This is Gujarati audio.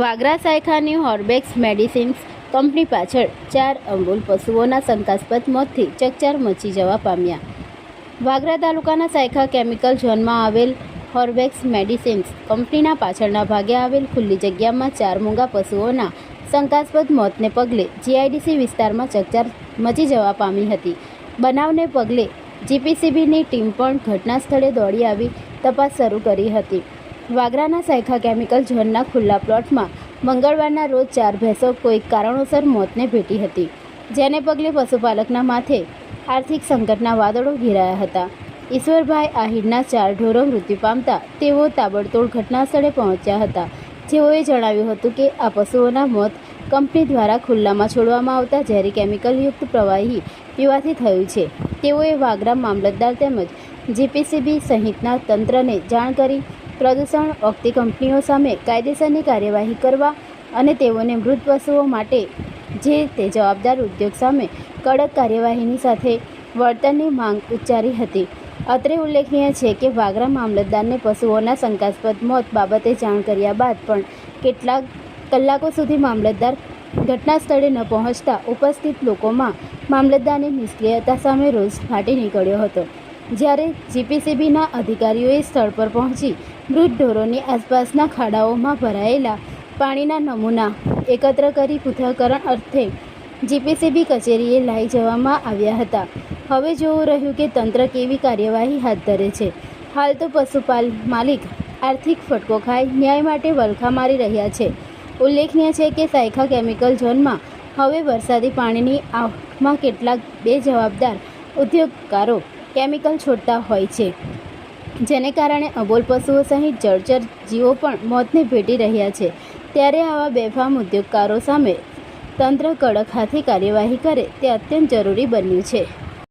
વાગરા સાયખાની હોર્બેક્સ મેડિસિન્સ કંપની પાછળ ચાર અંબુલ પશુઓના શંકાસ્પદ મોતથી ચકચાર મચી જવા પામ્યા. વાગરા તાલુકાના સાયખા કેમિકલ ઝોનમાં આવેલ હોર્બેક્સ મેડિસિન્સ કંપનીના પાછળના ભાગે આવેલ ખુલ્લી જગ્યામાં ચાર મૂંગા પશુઓના શંકાસ્પદ મોતને પગલે જીઆઈડીસી વિસ્તારમાં ચકચાર મચી જવા પામી હતી. બનાવને પગલે જીપીસીબીની ટીમ પણ ઘટના સ્થળે દોડી આવી તપાસ શરૂ કરી હતી. વાગરાના સાયખા કેમિકલ ઝોનના ખુલ્લા પ્લોટમાં મંગળવારના રોજ ચાર ભેંસો કોઈક કારણોસર મોતને ભેટી હતી, જેને પગલે પશુપાલકના માથે આર્થિક સંકટના વાદળો ઘેરાયા હતા. ઈશ્વરભાઈ આહિરના ચાર ઢોરો મૃત્યુ પામતા તેઓ તાબડતોડ ઘટના સ્થળે પહોંચ્યા હતા. જેઓએ જણાવ્યું હતું કે, આ પશુઓના મોત કંપની દ્વારા ખુલ્લામાં છોડવામાં આવતા ઝેરી કેમિકલયુક્ત પ્રવાહી પીવાથી થયું છે. તેઓએ વાગરા મામલતદાર તેમજ જીપીસીબી સહિતના તંત્રને જાણ કરી પ્રદૂષણ ઓગતી કંપનીઓ સામે કાયદેસરની કાર્યવાહી કરવા અને તેઓને મૃત પશુઓ માટે જે તે જવાબદાર ઉદ્યોગ સામે કડક કાર્યવાહીની સાથે વળતરની માંગ ઉચ્ચારી હતી. અત્રે ઉલ્લેખનીય છે કે વાગરા મામલતદારને પશુઓના શંકાસ્પદ મોત બાબતે જાણ કર્યા બાદ પણ કેટલાક કલાકો સુધી મામલતદાર ઘટના સ્થળે ન પહોંચતા ઉપસ્થિત લોકોમાં મામલતદારની નિષ્ક્રિયતા સામે રોષ ફાટી નીકળ્યો હતો. જ્યારે જીપીસીબીના અધિકારીઓએ સ્થળ પર પહોંચી મૃત ઢોરોની આસપાસના ખાડાઓમાં ભરાયેલા પાણીના નમૂના એકત્ર કરી પૃથ્થકરણ અર્થે જીપીસીબી કચેરીએ લાવી જવામાં આવ્યા હતા. હવે જોવું રહ્યું કે તંત્ર કેવી કાર્યવાહી હાથ ધરે છે. હાલ તો પશુપાલ માલિક આર્થિક ફટકો ખાઈ ન્યાય માટે વલખા મારી રહ્યા છે. ઉલ્લેખનીય છે કે સાયખા કેમિકલ ઝોનમાં હવે વરસાદી પાણીની આવકમાં કેટલાક બે જવાબદાર ઉદ્યોગકારો કેમિકલ છોડતા હોય છે. જેને કારણે અબોલ પશુઓ સહિત જળચર જીવો પણ મોતને ભેટી રહ્યા છે. ત્યારે આવા બેફામ ઉદ્યોગકારો સામે તંત્ર કડક હાથે કાર્યવાહી કરે તે અત્યંત જરૂરી બન્યું છે.